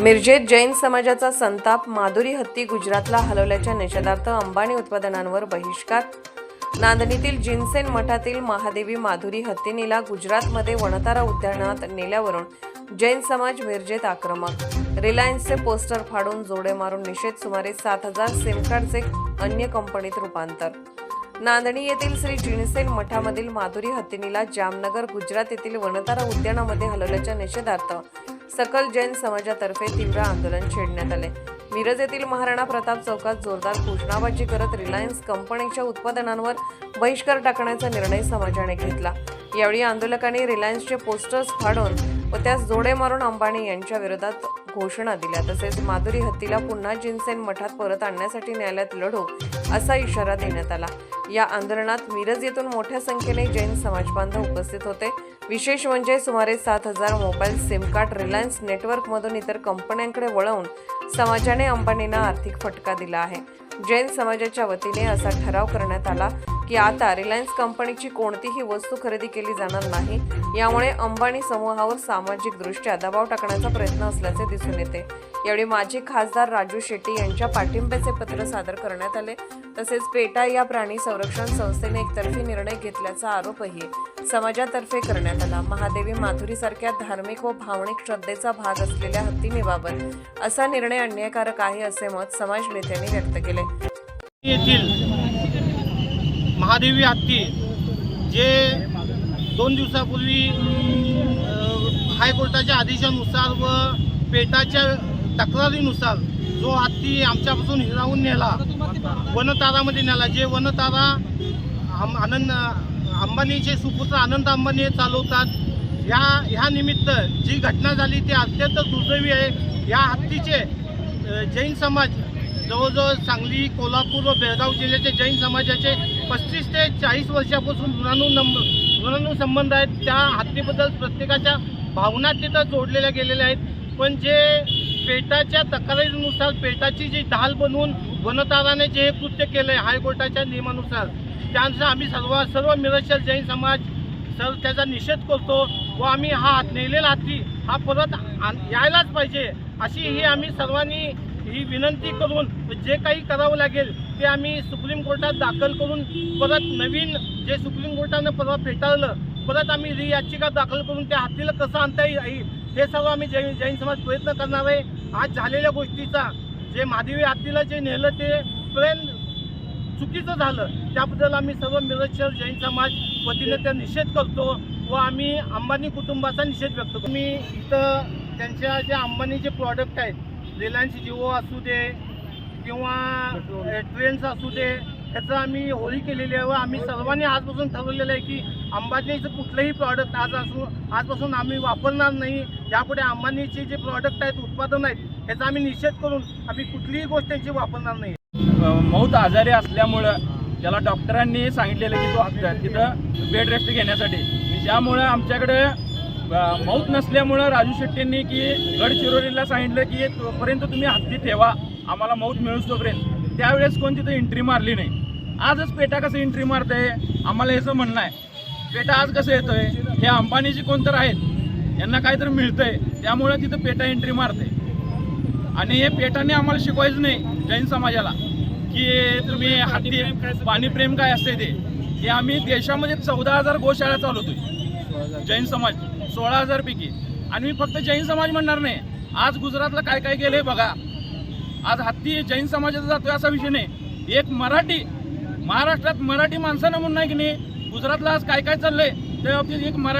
मिरजेत जैन समाजाचा संताप माधुरी हत्ती गुजरातला हलवल्याच्या निषेधार्थ अंबानी उत्पादनांवर बहिष्कार. नांदणीतील जिनसेन मठातील महादेवी माधुरी हत्तीनीला गुजरातमध्ये वणतारा उद्यानात नेल्यावरून जैन समाज मिरजेत आक्रमक. रिलायन्सचे पोस्टर फाडून जोडे मारून निषेध सुमारे सात हजार सिमकार्डचे अन्य कंपनीत रूपांतर. नांदणी येथील श्री जिनसेन मठामधील माधुरी हत्तीनीला जामनगर गुजरात येथील वनतारा उद्यानामध्ये हलवल्याच्या निषेधार्थ सकल जैन समाजातर्फे तीव्र आंदोलन छेडण्यात आले. मिरज येथील महाराणा प्रताप चौकात जोरदार घोषणाबाजी करत रिलायन्स कंपनीच्या उत्पादनांवर बहिष्कार टाकण्याचा निर्णय समाजाने घेतला. यावेळी आंदोलकांनी रिलायन्सचे पोस्टर्स फाडून व त्यास जोडे मारून अंबानी यांच्या विरोधात घोषणा दिल्या. तसेच माधुरी हत्तीला पुन्हा जिनसेन मठात परत आणण्यासाठी न्यायालयात लढू असा इशारा देण्यात आला. या आंदोलनात मिरज येथून मोठ्या संख्येने जैन समाजबांधव उपस्थित होते. विशेष म्हणजे सुमारे सात हजार मोबाईल सिम कार्ड रिलायन्स नेटवर्कमधून इतर कंपन्यांकडे वळवून समाजाने अंबानींना आर्थिक फटका दिला आहे. जैन समाजाच्या वतीने असा ठराव करण्यात आला की आता रिलायन्स कंपनीची कोणतीही वस्तू खरेदी केली जाणार नाही. यामुळे अंबानी समूहावर सामाजिकदृष्ट्या दबाव टाकण्याचा प्रयत्न असल्याचे दिसून येते. यावेळी माजी खासदार राजू शेट्टी यांच्या पाठिंब्याचे पत्र सादर करण्यात आले. तसेच पेटा या प्राणी संरक्षण संस्थेने एकतर्फी निर्णय घेतल्याचा आरोपही समाजातर्फे करण्यात आला. महादेवी माधुरीसारख्या धार्मिक व भावनिक श्रद्धेचा भाग असलेल्या हत्तीनेबाबत असा निर्णय अन्यायकारक आहे असे मत समाज नेत्यांनी व्यक्त केले. महादेवी हत्ती जे दोन दिवसापूर्वी हायकोर्टाच्या आदेशानुसार व पेटाच्या तक्रारीनुसार जो हत्ती आमच्यापासून हिरावून नेला वनतारामध्ये नेला जे वनतारा आम आनंद अंबानीचे सुपुत्र आनंद अंबानी हे चालवतात ह्या ह्या निमित्त जी घटना झाली ती अत्यंत दुर्दैवी आहे. या हत्तीचे जैन समाज जवळजवळ सांगली कोल्हापूर व बेळगाव जिल्ह्याचे जैन समाजाचे पस्तीस ते चाळीस वर्षापासून ऋणानू नंब ऋणानू संबंध आहेत. त्या हत्तीबद्दल प्रत्येकाच्या भावना तिथं जोडलेल्या गेलेल्या आहेत. पण जे पेटाच्या तक्रारीनुसार पेटाची जी ढाल बनवून वनताराने जे हे कृत्य केलं आहे हायकोर्टाच्या नियमानुसार त्यानुसार आम्ही सर्व सर्व मिरजच्या जैन समाज सर त्याचा निषेध करतो व आम्ही हा हात नेलेला हत्ती हा परत यायलाच पाहिजे अशी ही आम्ही सर्वांनी ही विनंती करून जे काही करावं लागेल ते आम्ही सुप्रीम कोर्टात दाखल करून परत नवीन जे सुप्रीम कोर्टानं परवा फेटाळलं परत आम्ही री याचिका दाखल करून त्या हातीला कसं आणता येईल हे सर्व आम्ही जैन जैन समाज प्रयत्न करणार आहे. आज झालेल्या गोष्टीचा जे महादेवी हत्तीला जे नेलं ते प्रेम चुकीचं झालं त्याबद्दल आम्ही सर्व मिरज शहर जैन समाज वतीने त्या निषेध करतो व आम्ही अंबानी कुटुंबाचा निषेध व्यक्त करतो. मी इथं त्यांच्या जे अंबानीचे प्रॉडक्ट आहेत रिलायन्स जिओ असू दे किंवा ट्रेन्स असू दे ह्याचं आम्ही होळी केलेली आहे व आम्ही सर्वांनी आजपासून ठरवलेलं आहे की अंबानीचं कुठलंही प्रॉडक्ट आज असू आजपासून आम्ही वापरणार नाही. यापुढे अंबानीचे जे प्रॉडक्ट आहेत उत्पादन आहेत ह्याचा आम्ही निषेध करून आम्ही कुठलीही गोष्ट त्यांची वापरणार नाही. मौत आजारी असल्यामुळं त्याला डॉक्टरांनी सांगितलेलं की तो हप्ता तिथं बेड रेस्ट घेण्यासाठी. त्यामुळं आमच्याकडे मौत नसल्यामुळं राजू शेट्टींनी की गडचिरोलीला सांगितलं की तोपर्यंत तुम्ही हत्ती ठेवा. आम्हाला मौत मिळूच तोपर्यंत त्यावेळेस कोण तिथं एंट्री मारली नाही. आजच पेटा कसं एंट्री मारतंय आम्हाला याचं म्हणणं आहे. पेटा आज कसं येतोय हे अंबानीची कोणतर आहेत यांना काहीतरी मिळतंय त्यामुळे तिथं पेटा एंट्री मारते आणि हे पेटाने आम्हाला शिकवायचं नाही जैन समाजाला की तुम्ही हत्ती पाणीप्रेम काय असते ते. हे आम्ही देशामध्ये चौदा हजार गोशाळा चालवतोय. जैन समाज सोळा हजारपैकी आणि मी फक्त जैन समाज म्हणणार नाही. आज गुजरातला काय काय केलंय बघा. आज हत्ती जैन समाजाचा जातोय असा विषय नाही. एक मराठी महाराष्ट्रात मराठी माणसानं म्हणून नाही की नाही गुजरातला आज काय काय चाललंय त्या बाबतीत एक मराठी